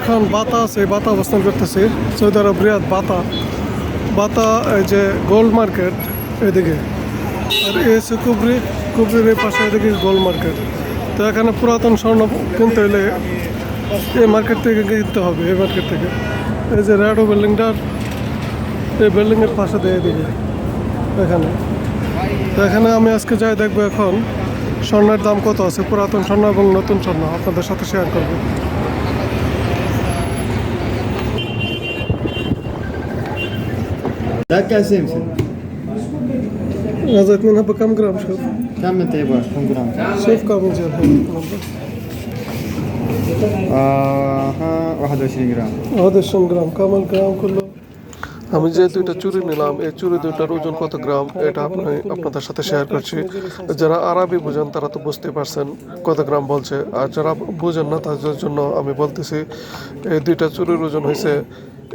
এখন বাতা আছে, বাতা অবস্থান করতেছি। সৌদি আরব, রিয়াদ, বাতা। বাতা, এই যে গোল্ড মার্কেট এদিকে। আর এ হচ্ছে কুবরি, কুবরির এই পাশে এদিকে গোল্ড মার্কেট তো এখানে পুরাতন স্বর্ণ কিনতে হলে এই মার্কেট থেকে কিনতে হবে, এই মার্কেট থেকে। এই যে রেডো বিল্ডিংটার এই বিল্ডিংয়ের পাশে দিয়ে এদিকে, এখানে। তো এখানে আমি আজকে যাই দেখব এখন, স্বর্ণের দাম কত আছে? পুরাতন স্বর্ণ এবং নতুন স্বর্ণ, আপনাদের সাথে শেয়ার করব। Така 70. Назад не на по кам грам шел. Кам это я баш. Все в кам взял. 21 গ্রাম 21 আমি যে দুইটা চুরি নিলাম এই চুরি দুইটার ওজন কত গ্রাম এটা আপনি আপনাদের সাথে শেয়ার করছি যারা আরবি বোঝেন তারা তো বুঝতে পারছেন কত গ্রাম বলছে আর যারা বোঝেন না তাদের জন্য আমি বলতেছি এই দুইটা চুরির ওজন হয়েছে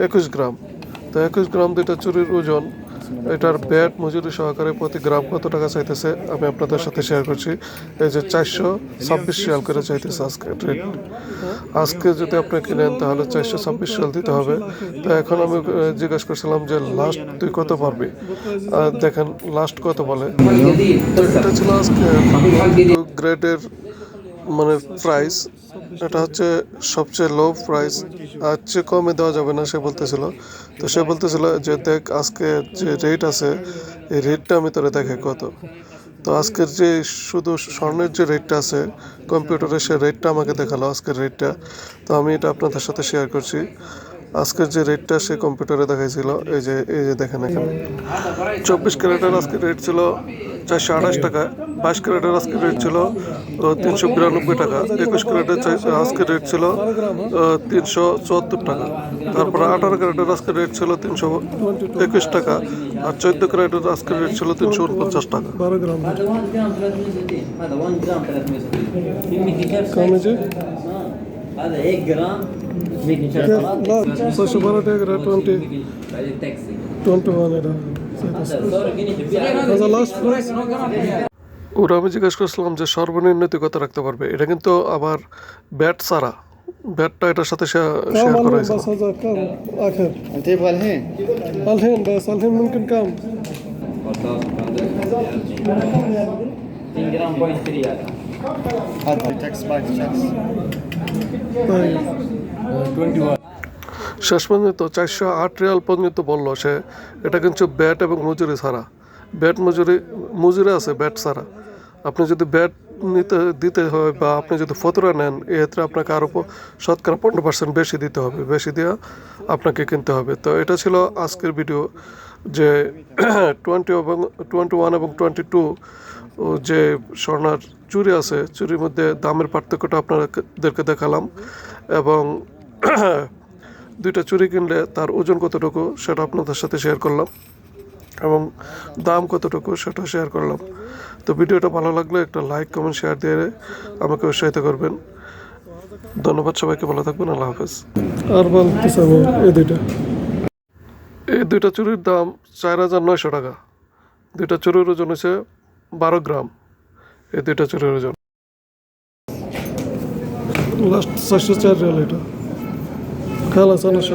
একুশ গ্রাম তো একুশ গ্রাম দুইটা চুরির ওজন এটার ব্যাট মজুরি সহকারে প্রতি গ্রাম কত টাকা চাইতেছে? আমি আপনাদের সাথে শেয়ার করছি। এই যে চারশো ছাব্বিশ রিয়াল করে চাইতেছে আজকে রেট আজকে যদি আপনি কিনেন তাহলে চারশো ছাব্বিশ রিয়াল দিতে হবে। তো এখন আমি জিজ্ঞাসা করছিলাম যে লাস্ট তুই কত পারবি? আর দেখেন লাস্ট কত বলে? তো এটা ছিল আজকে গ্রেডের মানে প্রাইস এটা হচ্ছে সবচেয়ে লো প্রাইস আর চেয়ে কমে দেওয়া যাবে না সে বলতেছিল। তো সে বলতেছিল যে, দেখ, আজকে যে রেট আছে, এই রেটটা আমি তোরে দেখে কত। তো আজকের যে শুধু স্বর্ণের যে রেটটা আছে কম্পিউটারে সে রেটটা আমাকে দেখাল, আজকের রেটটা তো আমি এটা আপনাদের সাথে শেয়ার করছি। আজকের যে রেটটা সে কম্পিউটারে দেখাইছিল, এই যে এই যে দেখেন এখানে। চব্বিশ ক্যারেটের আজকের রেট ছিল চারশো আঠাশ টাকা বাইশ ক্যারেটের আজকে রেট ছিল তিনশো বিরানব্বই টাকা একুশ ক্যারেটের আজকে রেট ছিল তিনশো চুয়াত্তর টাকা। তারপরে আঠারো ক্যারেটের আজকে রেট ছিল তিনশো একুশ টাকা আর চোদ্দ ক্যারেটের আজকে রেট ছিল তিনশো উনপঞ্চাশ টাকা। ছশো হ্যাঁ, বারো টাকা টোয়েন্টি টোয়েন্টি ওয়ান এটা ওরা আমি জিজ্ঞেস করছিলাম যে সর্বনিম্ন কত রাখতে পারবে? এটা কিন্তু আবার ব্যাট ছাড়া। ব্যাটটা এটার সাথে মুমকিন কাম। শেষ পর্যন্ত চারশো আট রিয়াল পর্যন্ত বলল সে। এটা কিন্তু ব্যাট এবং মজুরি ছাড়া। ব্যাট মজুরি মজুরি আছে ব্যাট ছাড়া। আপনি যদি ব্যাট নিতে, দিতে হয় বা আপনি যদি ফতরা নেন, এক্ষেত্রে আপনাকে আরও শতকরা পনেরো পার্সেন্ট বেশি দিতে হবে। বেশি দেওয়া আপনাকে কিনতে হবে। তো এটা ছিল আজকের ভিডিও যে টোয়েন্টি এবং টোয়েন্টি ওয়ান এবং টোয়েন্টি টু যে স্বর্ণার চুরি আছে, চুরির মধ্যে দামের পার্থক্যটা আপনাদেরকে দেখালাম এবং দুইটা চুরি কিনলে তার ওজন কতটুকু সেটা আপনাদের সাথে শেয়ার করলাম এবং দাম কতটুকু সেটা শেয়ার করলাম। তো ভিডিওটা ভালো লাগলে একটা লাইক কমেন্ট শেয়ার দিয়ে আমাকে উৎসাহিত করবেন। ধন্যবাদ সবাইকে ভালো থাকবেন আল্লাহ হাফেজ। আর এই দুইটা। এই দুইটা চুরির দাম চার হাজার নয়শো টাকা। দুইটা চুরির ওজন হচ্ছে বারো গ্রাম। এই দুইটা চুরির ওজন। লাস্ট চারশো চার রিয়াল এটা। relação às